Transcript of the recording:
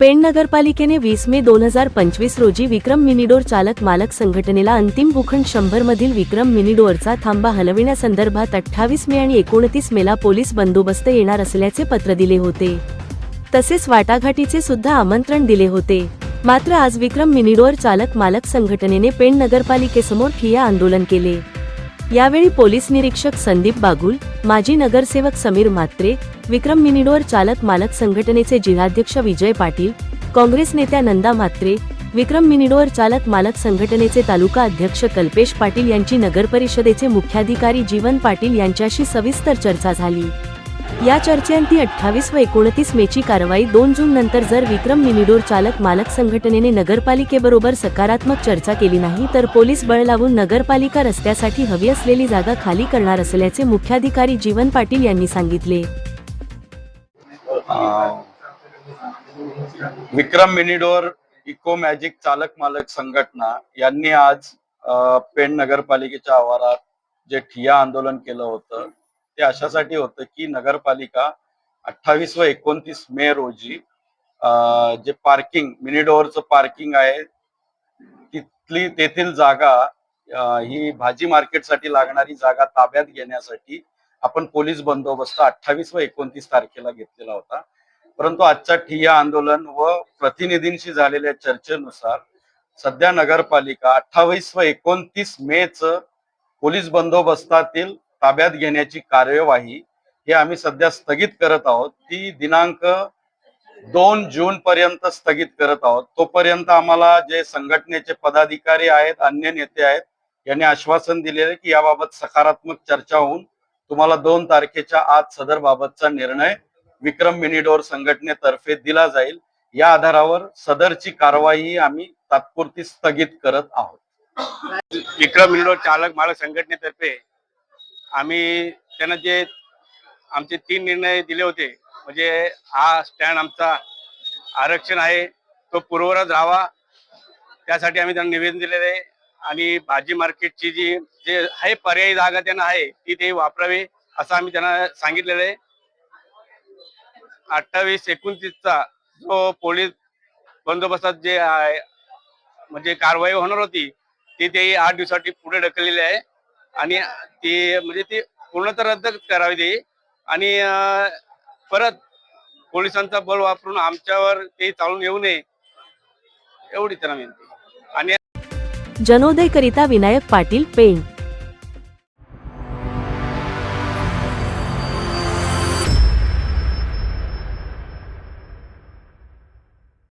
पेण नगरपालिकेने वीस मे दोन हजार पंचवीस रोजी विक्रम मिनिडोर चालक मालक संघटनेला अंतिम भूखंड शंभर मधील विक्रम मिनिडोरचा थांबा हलविण्यासंदर्भात अठ्ठावीस मे आणि एकोणतीस मेला पोलीस बंदोबस्त येणार असल्याचे पत्र दिले होते. तसेच वाटाघाटीचे सुद्धा आमंत्रण दिले होते. मात्र आज विक्रम मिनिडोर चालक मालक संघटनेने पेण नगरपालिकेसमोर ठिया आंदोलन केले. यावेळी पोलीस निरीक्षक संदीप बागुल माजी नगरसेवक समीर म्हात्रे विक्रम मिनिडोर चालक मालक संघटनेचे जिल्हाध्यक्ष विजय पाटील काँग्रेस नेत्या नंदा म्हात्रे विक्रम मिनिडोर चालक मालक संघटनेचे तालुका अध्यक्ष कल्पेश पाटील यांची नगरपरिषदेचे मुख्याधिकारी जीवन पाटील यांच्याशी सविस्तर चर्चा झाली. या चर्चेअंती अठ्ठावीस व एकोणतीस मेची कारवाई दोन जून नंतर जर विक्रम मिनिडोर चालक मालक संघटनेने नगरपालिकेबरोबर सकारात्मक चर्चा केली नाही तर पोलीस बळ लावून नगरपालिका रस्त्यासाठी हवी असलेली जागा खाली करणार असल्याचे मुख्याधिकारी जीवन पाटील यांनी सांगितले. विक्रम मिनिडोर इको मॅजिक चालक मालक संघटना यांनी आज पेण नगरपालिकेच्या आवारात जे ठिया आंदोलन केलं होतं ते अशासाठी होतं की नगरपालिका अठ्ठावीस व एकोणतीस मे रोजी जे पार्किंग मिनिडोरचं पार्किंग आहे तिथली तेथील जागा ही भाजी मार्केटसाठी लागणारी जागा ताब्यात घेण्यासाठी आपण पोलीस बंदोबस्त अठ्ठावीस व एकोणतीस तारखेला घेतलेला होता. परंतु आजच्या ठिय्या आंदोलन व प्रतिनिधींशी झालेल्या चर्चेनुसार सध्या नगरपालिका अठ्ठावीस व एकोणतीस मे च पोलीस बंदोबस्तातील ताब्यात घेण्याची कार्यवाही हे आम्ही सध्या स्थगित करत आहोत. ती दिनांक दोन जून पर्यंत स्थगित करत आहोत. तोपर्यंत आम्हाला जे संघटनेचे पदाधिकारी आहेत अन्य नेते आहेत यांनी आश्वासन दिलेले की याबाबत सकारात्मक चर्चा होऊन तुम्हाला दोन तारखेच्या आज सदर बाबतचा निर्णय विक्रम मिनिडोर संघटनेतर्फे दिला जाईल. या आधारावर सदरची कारवाई आम्ही तात्पुरती स्थगित करत आहोत. विक्रम मिनिडोर चालक मालक संघटनेतर्फे आम्ही त्यांना जे आमचे तीन निर्णय दिले होते म्हणजे हा स्टँड आमचा आरक्षण आहे तो पूर्वरच राहावा. त्यासाठी आम्ही त्यांना निवेदन दिलेलं आहे. आणि भाजी मार्केटची जी जे आहे पर्यायी जागा त्यांना आहे ती ते वापरावी असं आम्ही त्यांना सांगितलेलं आहे. अठ्ठावीस एकोणतीसचा जो पोलीस बंदोबस्तात जे आहे म्हणजे कारवाई होणार होती ती ते आठ दिवसासाठी पुढे ढकललेली आहे. आणि ती म्हणजे ती पूर्णतः रद्द करावी ती आणि परत पोलिसांचा बळ वापरून आमच्यावर ते चालून येऊ नये एवढी त्यांना विनंती. आणि जनोदय करिता विनायक पाटील पेंट